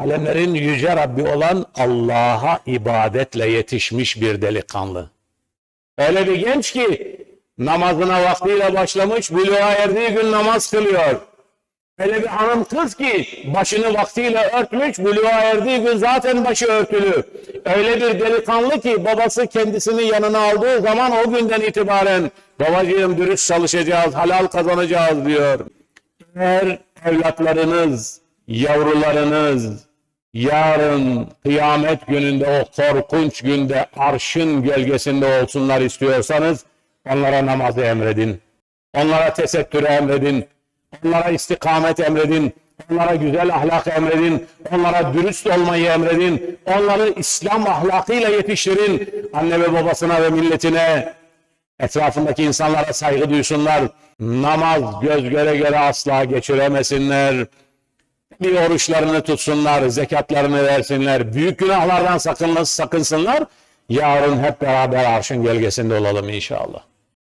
Alemlerin yüce Rabbi olan Allah'a ibadetle yetişmiş bir delikanlı. Öyle bir genç ki namazına vaktiyle başlamış, buluğa erdiği gün namaz kılıyor. Öyle bir hanım kız ki başını vaktiyle örtmüş, buluğa erdiği gün zaten başı örtülü. Öyle bir delikanlı ki babası kendisini yanına aldığı zaman o günden itibaren babacığım dürüst çalışacağız, halal kazanacağız diyor. Eğer evlatlarınız, yavrularınız yarın kıyamet gününde o korkunç günde arşın gölgesinde olsunlar istiyorsanız onlara namazı emredin. Onlara tesettürü emredin. Onlara istikamet emredin. Onlara güzel ahlak emredin. Onlara dürüst olmayı emredin. Onları İslam ahlakıyla yetiştirin. Anne ve babasına ve milletine etrafındaki insanlara saygı duysunlar. Namaz göz göre göre asla geçiremesinler. Bir oruçlarını tutsunlar, zekatlarını versinler. Büyük günahlardan sakın, sakınsınlar. Yarın hep beraber arşın gölgesinde olalım inşallah.